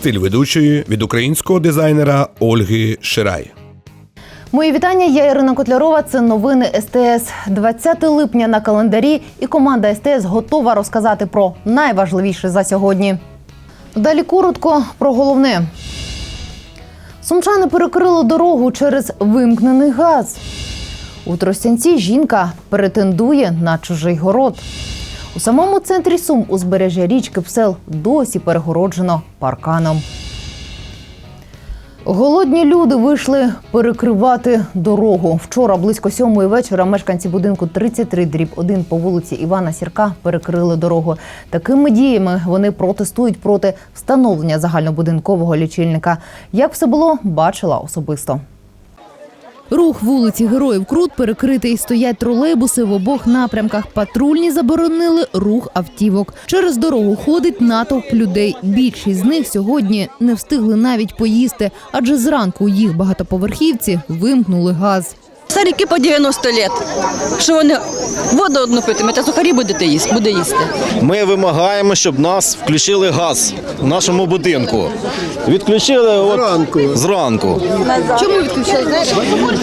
Стиль ведучої від українського дизайнера Ольги Ширай. Мої вітання. Я Ірина Котлярова. Це новини СТС. 20 липня на календарі, і команда СТС готова розказати про найважливіше за сьогодні. Далі коротко про головне. Сумчани перекрили дорогу через вимкнений газ. У Тростянці жінка претендує на чужий город. У самому центрі Сум узбережжя річки Псел досі перегороджено парканом. Голодні люди вийшли перекривати дорогу. Вчора близько сьомої вечора мешканці будинку 33 дріб 1 по вулиці Івана Сірка перекрили дорогу. Такими діями вони протестують проти встановлення загальнобудинкового лічильника. Як все було, бачила особисто. Рух вулиці Героїв Крут перекритий. Стоять тролейбуси в обох напрямках. Патрульні заборонили рух автівок. Через дорогу ходить натовп людей. Більшість з них сьогодні не встигли навіть поїсти, адже зранку їх багатоповерхівці вимкнули газ. Старики по 90 лет. Що вони воду одну питимуть, а сухарі будете їсти, буде їсти. Ми вимагаємо, щоб нас включили газ в нашому будинку. Відключили от зранку. зранку. Чому відключили?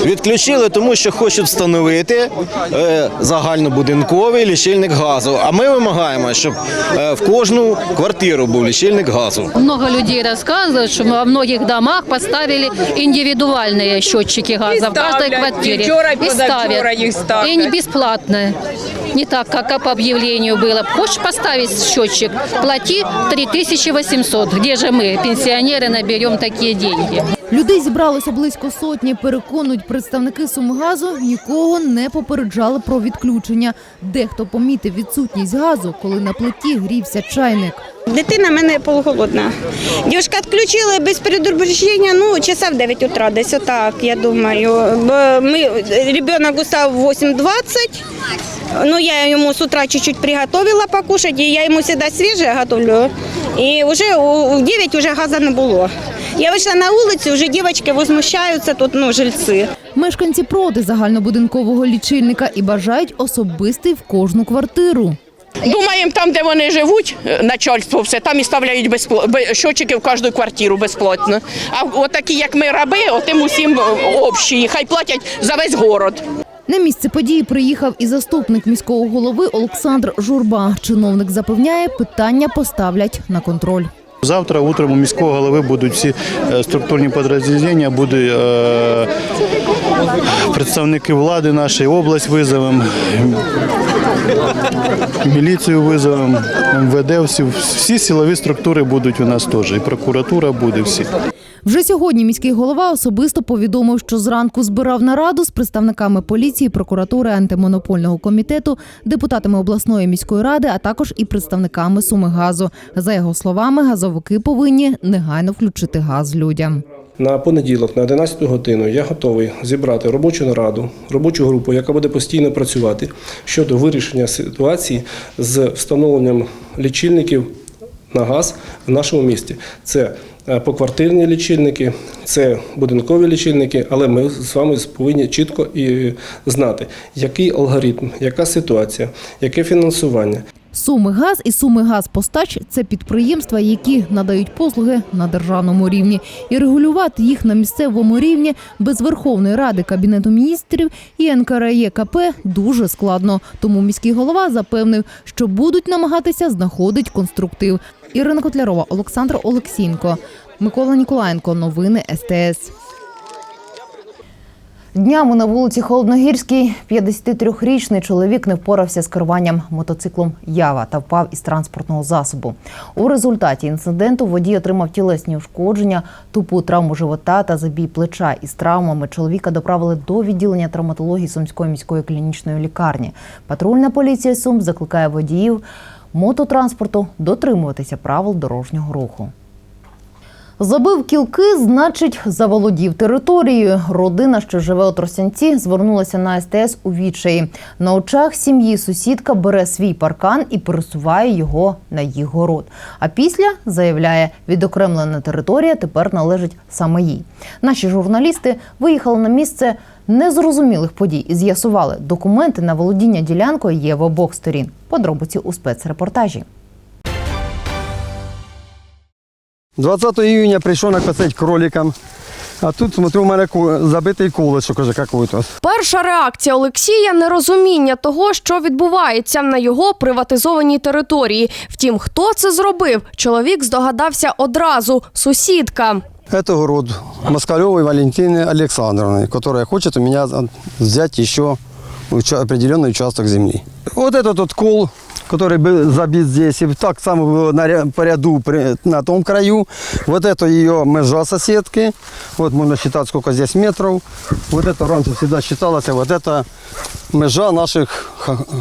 Відключили, тому що хочуть встановити е, загальнобудинковий лічильник газу. А ми вимагаємо, щоб е, в кожну квартиру був лічильник газу. Много людей рассказывают, что во многих домах поставили индивидуальные счетчики газа в каждой ставлять квартире. И вчера, и И позавчера их ставлят. И не бесплатно. Не так, как по объявлению было. Хочешь поставить счетчик, плати 3800. Где же мы, пенсионеры, наберем такие деньги? Людей зібралося близько сотні. Переконують представники Сумгазу, нікого не попереджали про відключення. Дехто помітив відсутність газу, коли на плиті грівся чайник. Дитина в мене полуголодна. Дівчатка відключили без предупреждення, ну, часа в 9 утра, десь отак, я думаю. Ми, ребенок устав в 8.20, ну, я йому з утра чуть-чуть приготовила покушать, і я йому завжди свіже готовлю. І вже у 9 вже газу не було. Я вийшла на вулицю, вже дівчатки возмущаються, тут ну, жильці. Мешканці проти загальнобудинкового лічильника і бажають особистий в кожну квартиру. Думаємо, там, де вони живуть, е, начальство все, там і ставляють безпло... щочики в кожну квартиру безплатно. А от як ми раби, отим усім е, общі, хай платять за весь город. На місце події приїхав і заступник міського голови Олександр Журба. Чиновник запевняє, питання поставлять на контроль. Завтра утром у міського голови будуть всі е, структурні підрозділення, будуть е, представники влади нашої, область визовемо, міліцію визовемо, МВД, всі, всі силові структури будуть у нас теж, і прокуратура буде, всі. Вже сьогодні міський голова особисто повідомив, що зранку збирав нараду з представниками поліції, прокуратури, антимонопольного комітету, депутатами обласної міської ради, а також і представниками Сумигазу. За його словами, газовики повинні негайно включити газ людям. На понеділок, на 11 годину, я готовий зібрати робочу нараду, робочу групу, яка буде постійно працювати щодо вирішення ситуації з встановленням лічильників на газ в нашому місті. Це е, поквартирні лічильники, це будинкові лічильники, але ми з вами повинні чітко і знати, який алгоритм, яка ситуація, яке фінансування. Суми газ і суми газпостач це підприємства, які надають послуги на державному рівні, і регулювати їх на місцевому рівні без Верховної Ради Кабінету міністрів і НКРЕКП дуже складно. Тому міський голова запевнив, що будуть намагатися знаходити конструктив. Ірина Котлярова, Олександр Олексієнко, Микола Ніколаєнко. Новини СТС. Днями на вулиці Холодногірській 53-річний чоловік не впорався з керуванням мотоциклом Ява та впав із транспортного засобу. У результаті інциденту водій отримав тілесні ушкодження, тупу травму живота та забій плеча. Із травмами чоловіка доправили до відділення травматології Сумської міської клінічної лікарні. Патрульна поліція Сум закликає водіїв мототранспорту дотримуватися правил дорожнього руху. Забив кілки, значить, заволодів територією. Родина, що живе у Тростянці, звернулася на СТС у відчаї. На очах сім'ї сусідка бере свій паркан і пересуває його на їх город. А після заявляє, відокремлена територія тепер належить саме їй. Наші журналісти виїхали на місце незрозумілих подій і з'ясували, документи на володіння ділянкою є в обох сторін. Подробиці у спецрепортажі. 20 июня прийшов накосить кроликам. А тут, смотрю, у мене ку- забитий куличок уже какой-то. Перша реакція Олексія нерозуміння того, що відбувається на його приватизованій території. Втім, хто це зробив, чоловік здогадався одразу сусідка. Это город Москалевой Валентины Александровны, которая хочет у меня от- взять еще уча- определенный участок земли. Вот этот вот кол, который был забит здесь, и так само было на, ря- по ряду при- на том краю. Вот это ее межа соседки. Вот можно считать, сколько здесь метров. Вот это раньше всегда считалось, вот это межа наших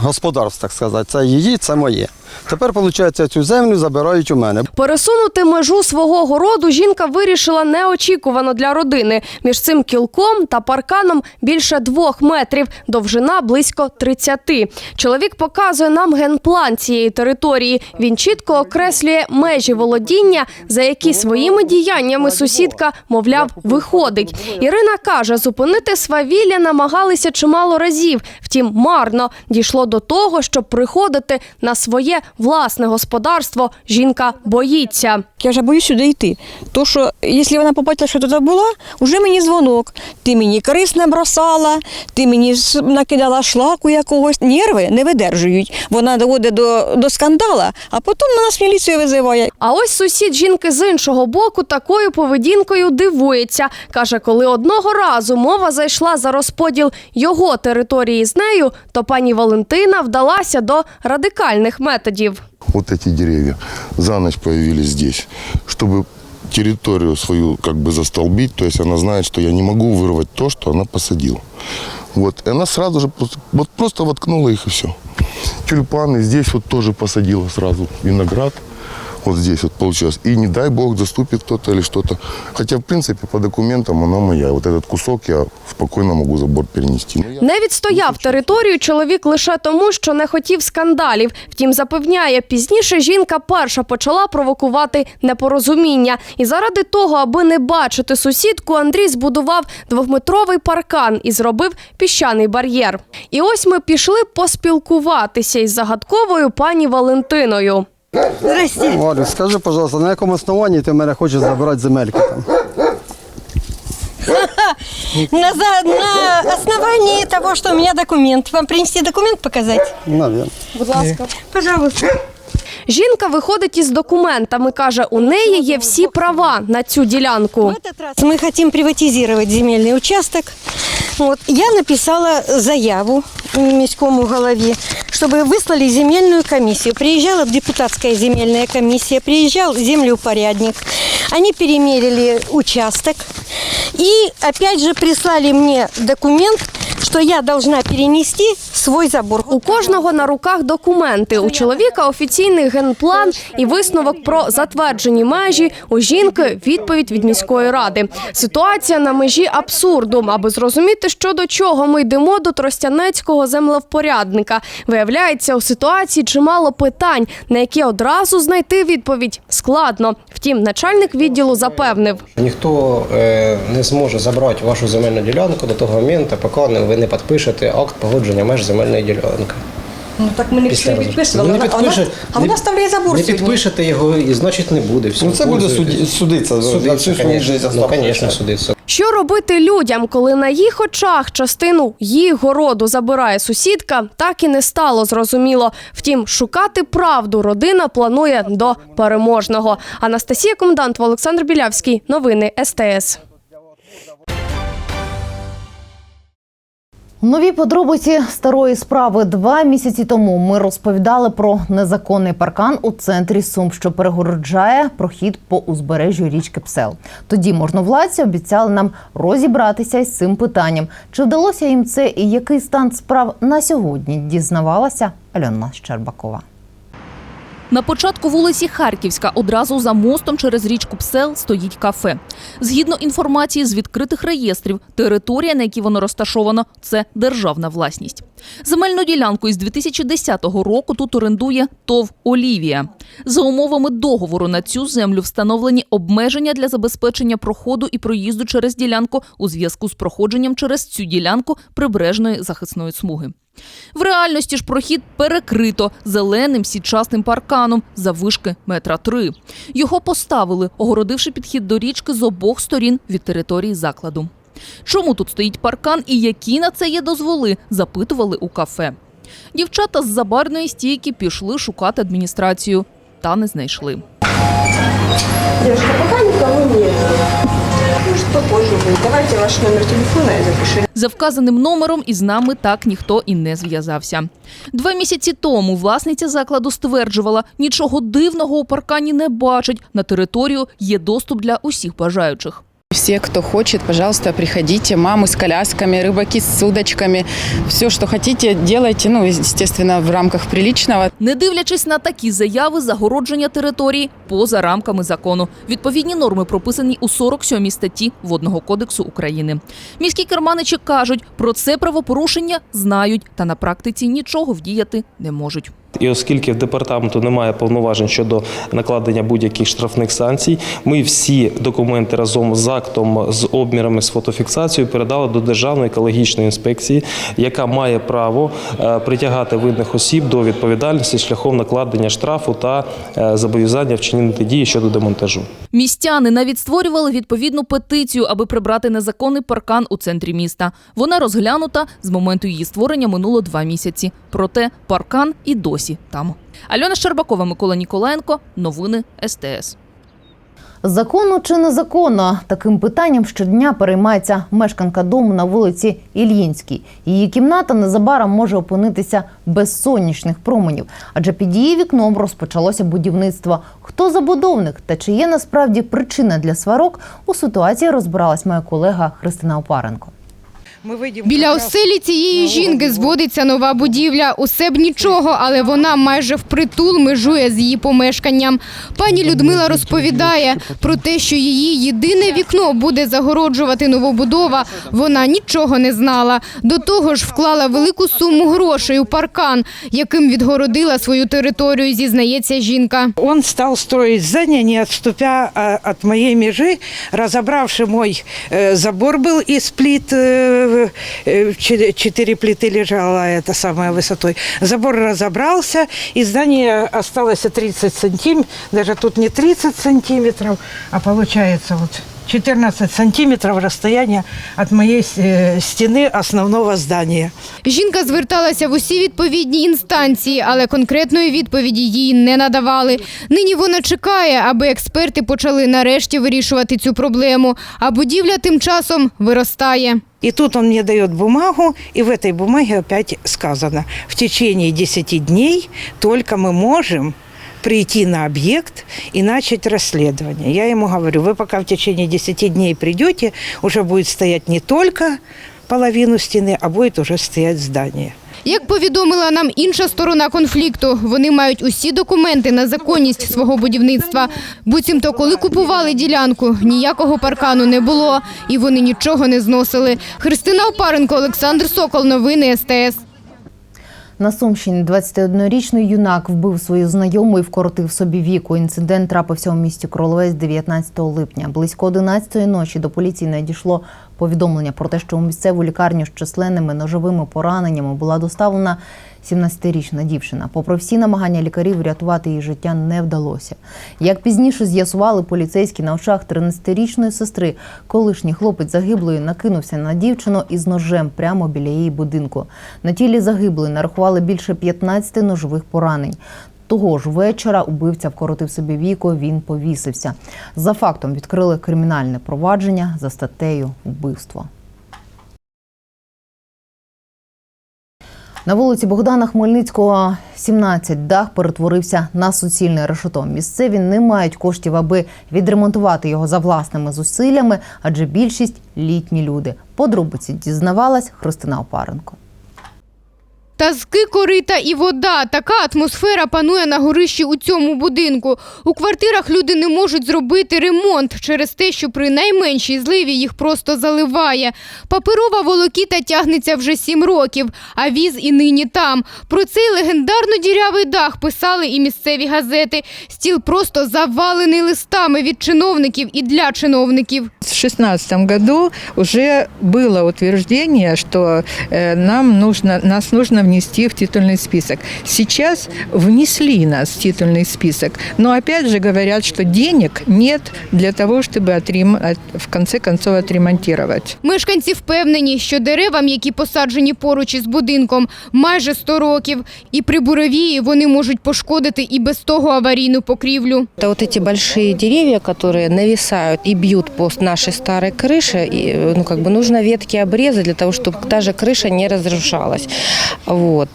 господарств, так сказати. Це її, це моє. Тепер, виходить, цю землю забирають у мене. Пересунути межу свого городу жінка вирішила неочікувано для родини. Між цим кілком та парканом більше двох метрів, довжина близько 30. Чоловік показує нам генплан цієї території. Він чітко окреслює межі володіння, за які своїми діяннями сусідка, мовляв, виходить. Ірина каже, зупинити свавілля намагалися чимало разів. Втім, марно дійшло до того, щоб приходити на своє власне господарство. Жінка боїться. Я вже боюсь сюди йти. То що, якщо вона побачила, що тут була, вже мені дзвонок. Ти мені корисне бросала, ти мені накидала шлаку якогось. Нерви не видержують. Вона доводить до, до скандала, а потім на нас міліцію визиває. А ось сусід жінки з іншого боку такою поведінкою дивується. Каже, коли одного разу мова зайшла за розподіл його території з нею, то пані Валентина вдалася до радикальних методів. вот эти деревья за ночь появились здесь, чтобы территорию свою как бы застолбить, то есть она знает, что я не могу вырвать то, что она посадила. Вот, и она сразу же просто, вот просто воткнула их и все. Тюльпаны здесь вот тоже посадила сразу, виноград, вот здесь вот получилось. И не дай бог заступит кто-то или что-то. Хотя, в принципе, по документам она моя. Вот этот кусок я спокойно могу за борт перенести. Не відстояв територію чоловік лише тому, що не хотів скандалів. Втім, запевняє, пізніше жінка перша почала провокувати непорозуміння. І заради того, аби не бачити сусідку, Андрій збудував двохметровий паркан і зробив піщаний бар'єр. І ось ми пішли поспілкуватися із загадковою пані Валентиною. Здрасте. Валю, скажи, пожалуйста, на якому основанні ти в мене хочеш земельки там? На, за- на основании того, что у меня документ. Вам принести документ показать? Навірно. Пожалуйста. Жінка виходить із документами. каже, у неї є всі права на цю ділянку. В этот раз мы хотим приватизировать земельный участок. Вот. Я написала заяву міському голові, чтобы выслали земельную комиссию. Приезжала депутатская земельная комиссия, приезжал землеупорядник. Они перемерили участок и опять же прислали мне документ, что я должна перенести свой забор. У кожного на руках документи. У чоловіка офіційний генплан і висновок про затверджені межі. У жінки відповідь від міської ради. Ситуація на межі абсурду. Аби зрозуміти, що до чого ми йдемо до тростянецького землевпорядника. Виявляється, у ситуації чимало питань, на які одразу знайти відповідь складно. Втім, начальник відділу запевнив. Ніхто е, не зможе забрати вашу земельну ділянку до того моменту, поки не- ви не підпишете акт погодження меж земельної ділянки. Ну так ми не Після розгляду. підписували. Ну, не вона- підпише- а вона не- вставляє забор Не сьогодні. підпишете його, і значить не буде. Все, Ну це буде пользуйтесь. суді- судитися. за Судиться, свою життя. Ну, звісно, судиться. Що робити людям, коли на їх очах частину їх городу забирає сусідка, так і не стало зрозуміло. Втім, шукати правду родина планує до переможного. Анастасія Комендант, Олександр Білявський. Новини СТС. Нові подробиці старої справи два місяці тому ми розповідали про незаконний паркан у центрі Сум, що перегороджає прохід по узбережжю річки Псел. Тоді можновладці обіцяли нам розібратися із цим питанням. Чи вдалося їм це і який стан справ на сьогодні? Дізнавалася Альона Щербакова. На початку вулиці Харківська, одразу за мостом через річку Псел, стоїть кафе. Згідно інформації з відкритих реєстрів, територія, на якій воно розташовано, це державна власність. Земельну ділянку із 2010 року тут орендує ТОВ Олівія. За умовами договору на цю землю встановлені обмеження для забезпечення проходу і проїзду через ділянку у зв'язку з проходженням через цю ділянку прибережної захисної смуги. В реальності ж прохід перекрито зеленим січасним парканом заввишки метра три. Його поставили, огородивши підхід до річки з обох сторін від території закладу. Чому тут стоїть паркан і які на це є дозволи, запитували у кафе. Дівчата з забарної стійки пішли шукати адміністрацію, та не знайшли. Девушка, пока никого нет. Может, попозже будет. Давайте ваш номер телефона я запишу. За вказаним номером із нами так ніхто і не зв'язався. Два місяці тому власниця закладу стверджувала, нічого дивного у паркані не бачить. На територію є доступ для усіх бажаючих. Все, кто хочет, пожалуйста, приходите. Мамы с колясками, рыбаки с удочками. Все, что хотите, делайте. Ну, естественно, в рамках приличного. Не дивлячись на такі заяви, загородження території поза рамками закону. Відповідні норми прописані у 47 статті Водного кодексу України. Міські керманичі кажуть, про це правопорушення знають та на практиці нічого вдіяти не можуть. І оскільки в департаменту немає повноважень щодо накладення будь-яких штрафних санкцій, ми всі документи разом з актом, з обмірами, з фотофіксацією передали до Державної екологічної інспекції, яка має право е, притягати винних осіб до відповідальності шляхом накладення штрафу та е, зобов'язання вчинити дії щодо демонтажу. Містяни навіть створювали відповідну петицію, аби прибрати незаконний паркан у центрі міста. Вона розглянута з моменту її створення минуло два місяці. Проте паркан і досі там. Альона Щербакова, Микола Ніколаєнко. Новини СТС. Законно чи незаконно? Таким питанням щодня переймається мешканка дому на вулиці Ільїнській. Її кімната незабаром може опинитися без сонячних променів, адже під її вікном розпочалося будівництво. Хто забудовник та чи є насправді причина для сварок? У ситуації розбиралась моя колега Христина Опаренко. Біля оселі цієї жінки зводиться нова будівля. Усе б нічого, але вона майже впритул межує з її помешканням. Пані Людмила розповідає про те, що її єдине вікно буде загороджувати новобудова. Вона нічого не знала. До того ж, вклала велику суму грошей у паркан, яким відгородила свою територію, зізнається жінка. Он стал строить здание, не отступя а, от моей межи, разобравший мой э, забор был из плит, э, э, че- четыре плиты лежало, это самая высотой. Забор разобрался, и здание осталось 30 сантиметров, даже тут не 30 сантиметров, а получается вот 14 сантиметров расстояние от моей э, стены основного здания. Жінка зверталася в усі відповідні інстанції, але конкретної відповіді їй не надавали. Нині вона чекає, аби експерти почали нарешті вирішувати цю проблему. А будівля тим часом виростає. И тут он мне дает бумагу, и в этой бумаге опять сказано, в течение 10 дней только мы можем прийти на объект и начать расследование. Я ему говорю, вы пока в течение 10 дней придете, уже будет стоять не только половину стены, а будет уже стоять здание. Як повідомила нам інша сторона конфлікту, вони мають усі документи на законність свого будівництва. Буцімто, коли купували ділянку, ніякого паркану не було, і вони нічого не зносили. Христина Опаренко, Олександр Сокол, новини СТС. На Сумщині 21-річний юнак вбив свою знайому і вкоротив собі віку. Інцидент трапився у місті Кроловець 19 липня. Близько 11-ї ночі до поліції надійшло повідомлення про те, що у місцеву лікарню з численними ножовими пораненнями була доставлена 17-річна дівчина. Попри всі намагання лікарів врятувати її життя не вдалося. Як пізніше з'ясували поліцейські на очах 13-річної сестри, колишній хлопець загиблої накинувся на дівчину із ножем прямо біля її будинку. На тілі загиблої нарахували більше 15 ножових поранень. Того ж вечора убивця вкоротив собі віко, він повісився. За фактом відкрили кримінальне провадження за статтею вбивство. На вулиці Богдана Хмельницького, 17, дах перетворився на суцільне решето. Місцеві не мають коштів, аби відремонтувати його за власними зусиллями, адже більшість літні люди. Подробиці дізнавалась Христина Опаренко. Тазки, корита і вода. Така атмосфера панує на горищі у цьому будинку. У квартирах люди не можуть зробити ремонт через те, що при найменшій зливі їх просто заливає. Паперова волокіта тягнеться вже сім років, а віз і нині там. Про цей легендарно дірявий дах писали і місцеві газети. Стіл просто завалений листами від чиновників і для чиновників. В 2016 году уже было утверждение, что э, нам нужно, нас нужно внести в титульный список. Сейчас внесли нас в титульный список, но опять же говорят, что денег нет для того, чтобы отрем- от- в конце концов отремонтировать. Мешканці впевнені, що деревам, які посаджені поруч із будинком, майже 100 років, і при буревії вони можуть пошкодити і без того аварійну покрівлю. Это вот эти большие деревья, которые нависают и бьют по нашей старой крыше. И, ну, как бы нужно ветки обрезать для того, чтобы та же крыша не разрушалась. Вот.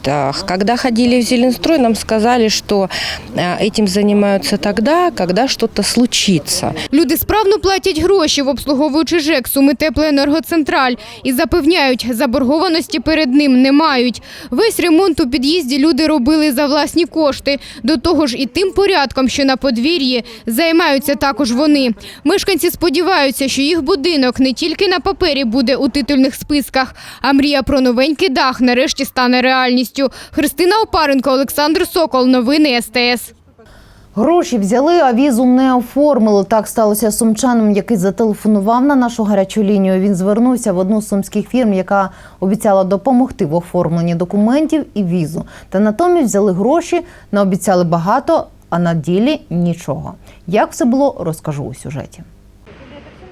Когда ходили в Зеленстрой, нам сказали, что этим занимаются тогда, когда что-то случится. Люди справно платять гроші обслуговуючи ЖЕК Суми Теплоенергоцентраль і запевняють, заборгованості перед ним не мають. Весь ремонт у під'їзді люди робили за власні кошти. До того ж і тим порядком, що на подвір'ї, займаються також вони. Мешканці сподіваються, що їх будинок не тільки на папері буде у титульних списках, а мрія про новенький дах нарешті стане реальністю. Христина Опаренко, Олександр Сокол. Новини СТС. Гроші взяли, а візу не оформили. Так сталося з сумчанам, який зателефонував на нашу гарячу лінію. Він звернувся в одну з сумських фірм, яка обіцяла допомогти в оформленні документів і візу. Та натомість взяли гроші, наобіцяли багато, а на ділі нічого. Як все було, розкажу у сюжеті.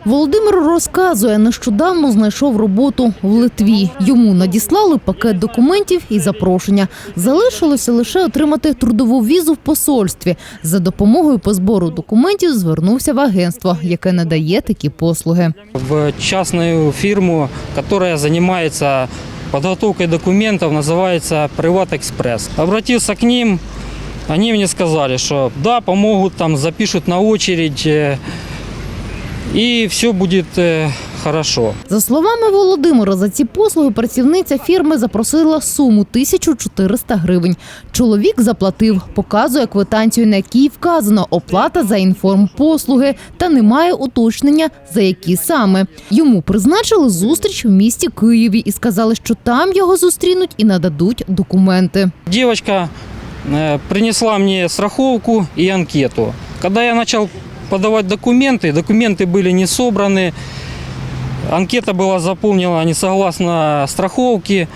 Володимир розказує, нещодавно знайшов роботу в Литві. Йому надіслали пакет документів і запрошення. Залишилося лише отримати трудову візу в посольстві. За допомогою по збору документів звернувся в агентство, яке надає такі послуги. в частную фирму, которая занимается подготовкой документов, называется Приват Экспресс. Обратился к ним, они мне сказали, что да, помогут, там запишут на очередь, э, и все будет э, хорошо. За словами Володимира, за ці послуги працівниця фірми запросила суму 1400 гривень. Чоловік заплатив, показує квитанцію, на якій вказано оплата за інформпослуги, та немає уточнення за які саме. Йому призначили зустріч в місті Києві і сказали, що там його зустрінуть і нададуть документи. Девочка э, принесла мне страховку и анкету. Когда я начал подавать документы, документы были не собраны, анкета была заполнена не согласно страховке.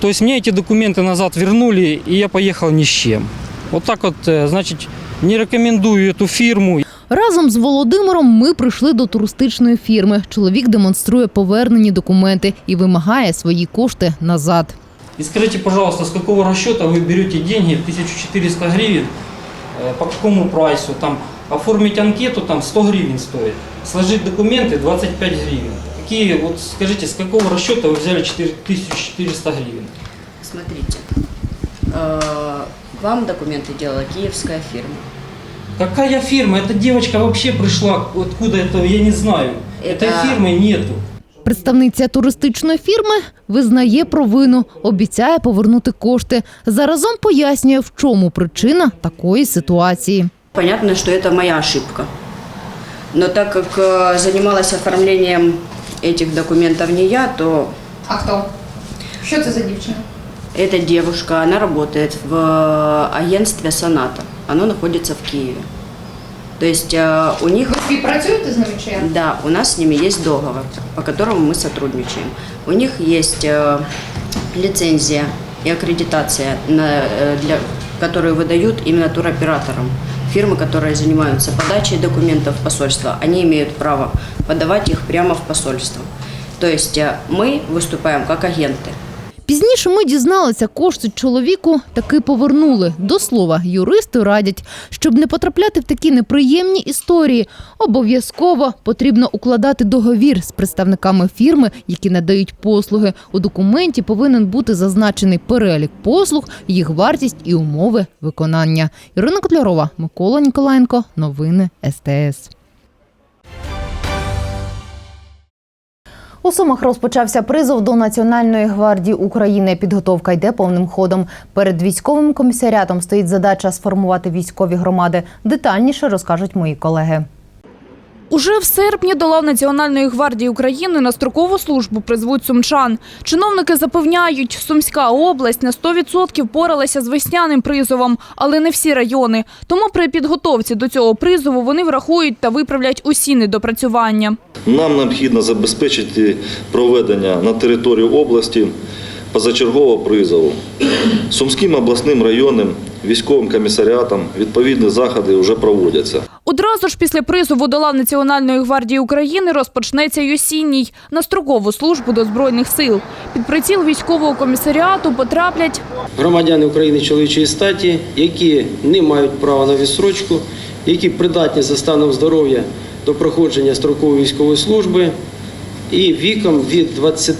То есть мне эти документы назад вернули, и я поехал ни с чем. Вот так вот, э, значит, не рекомендую эту фирму. Разом з Володимиром ми прийшли до туристичної фірми. Чоловік демонструє повернені документи і вимагає свої кошти назад. И скажите, пожалуйста, с какого расчета вы берете деньги, 1400 гривен, э, по какому прайсу? Там оформить анкету там 100 гривен стоит, сложить документы 25 гривен. Какие, вот скажите, с какого расчета вы взяли 4400 гривен? Смотрите, э, вам документы делала киевская фирма. Какая фирма? Эта девочка вообще пришла, откуда это, я не знаю. Этой Это- фирмы нету. Представниця туристичної фірми визнає провину, обіцяє повернути кошти. Заразом пояснює, в чому причина такої ситуації. Понятно, что это моя ошибка. Но так как э, занималась оформлением этих документов не я, то А хто? Що це за дівчина? эта девушка, она работает в э, агентстве «Соната». Оно находится в Киеве. То есть э, у них... Ви співпрацюєте з ними чи як? Да, у нас с ними есть договор, по которому мы сотрудничаем. У них есть э, лицензия и аккредитация, на, э, для, которую выдают именно туроператорам. Фирмы, которые занимаются подачей документов в посольство, они имеют право подавать их прямо в посольство. То есть э, мы выступаем как агенты. Пізніше ми дізналися, кошти чоловіку таки повернули. До слова, юристи радять, щоб не потрапляти в такі неприємні історії. Обов'язково потрібно укладати договір з представниками фірми, які надають послуги. У документі повинен бути зазначений перелік послуг, їх вартість і умови виконання. Ірина Котлярова, Микола Ніколаєнко. Новини СТС. У Сумах розпочався призов до Національної гвардії України. Підготовка йде повним ходом. Перед військовим комісаріатом стоїть задача сформувати військові громади. Детальніше розкажуть мої колеги. Уже в серпні до лав Національної гвардії України на строкову службу призвуть сумчан. Чиновники запевняють, Сумська область на 100% поралася з весняним призовом, але не всі райони. Тому при підготовці до цього призову вони врахують та виправлять усі недопрацювання. Нам необхідно забезпечити проведення на території області позачергового призову. Сумським обласним районним військовим комісаріатом відповідні заходи вже проводяться. Одразу ж після призову до лав Національної гвардії України розпочнеться й осінній на строкову службу до збройних сил. Під приціл військового комісаріату потраплять громадяни України чоловічої статі, які не мають права на відсрочку, які придатні за станом здоров'я до проходження строкової військової служби і віком від 20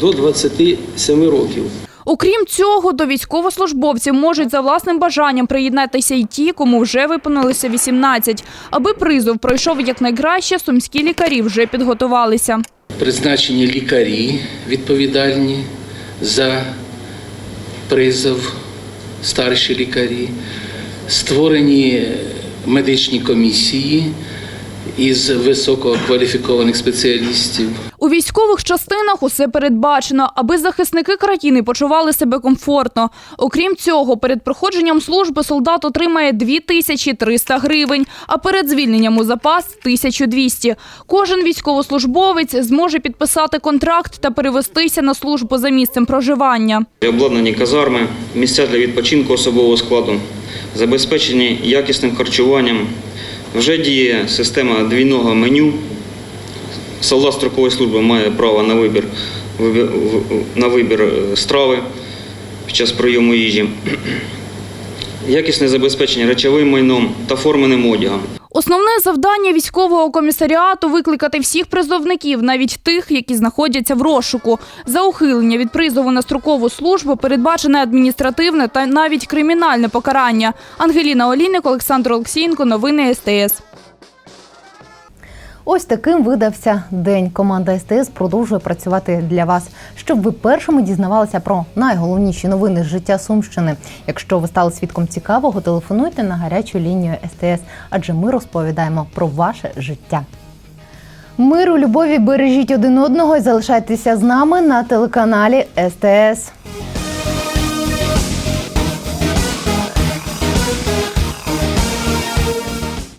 до 27 років. Окрім цього, до військовослужбовців можуть за власним бажанням приєднатися й ті, кому вже виповнилося 18. Аби призов пройшов якнайкраще, сумські лікарі вже підготувалися. Призначені лікарі відповідальні за призов, старші лікарі, створені медичні комісії із висококваліфікованих спеціалістів. У військових частинах усе передбачено, аби захисники країни почували себе комфортно. Окрім цього, перед проходженням служби солдат отримає 2300 гривень, а перед звільненням у запас – 1200. Кожен військовослужбовець зможе підписати контракт та перевестися на службу за місцем проживання. Обладнані казарми, місця для відпочинку особового складу, забезпечені якісним харчуванням. Вже діє система двійного меню. Солдат строкової служби має право на вибір, на вибір е, страви під час прийому їжі, якісне забезпечення речовим майном та форменим одягом. Основне завдання військового комісаріату – викликати всіх призовників, навіть тих, які знаходяться в розшуку. За ухилення від призову на строкову службу передбачене адміністративне та навіть кримінальне покарання. Ангеліна Олійник, Олександр Олексієнко. Новини СТС. Ось таким видався день. Команда СТС продовжує працювати для вас, щоб ви першими дізнавалися про найголовніші новини з життя Сумщини. Якщо ви стали свідком цікавого, телефонуйте на гарячу лінію СТС, адже ми розповідаємо про ваше життя. Миру, любові, бережіть один одного і залишайтеся з нами на телеканалі СТС.